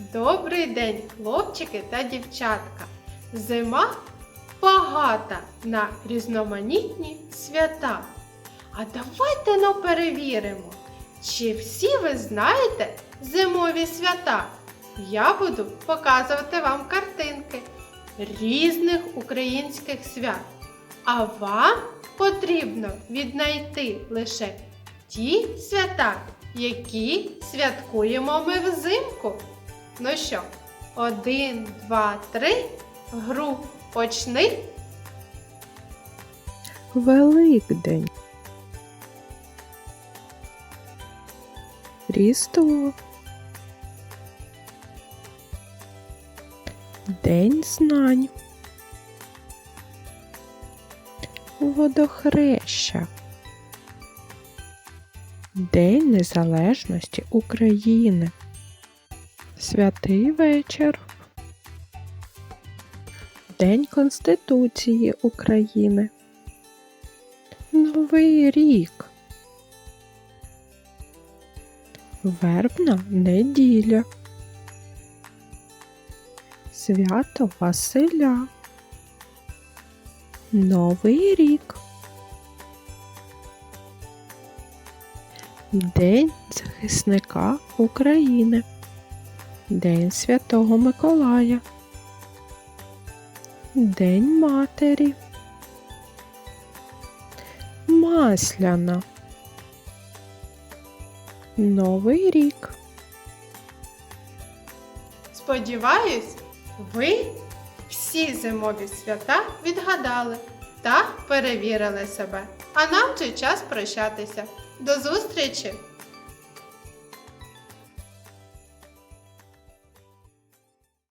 Добрий день, хлопчики та дівчатка. Зима багата на різноманітні свята. А давайте ну перевіримо, чи всі ви знаєте зимові свята. Я буду показувати вам картинки різних українських свят. А вам потрібно віднайти лише ті свята, які святкуємо ми взимку. Ну що, один, два, три. Гру почни. Великдень. Різдво. День знань. Водохреща. День Незалежності України. Святий вечір. День Конституції України. Новий рік. Вербна неділя. Свято Василя. Новий рік. День захисника України. День Святого Миколая. День Матері. Масляна. Новий рік. Сподіваюсь, ви всі зимові свята відгадали та перевірили себе. А нам вже час прощатися. До зустрічі!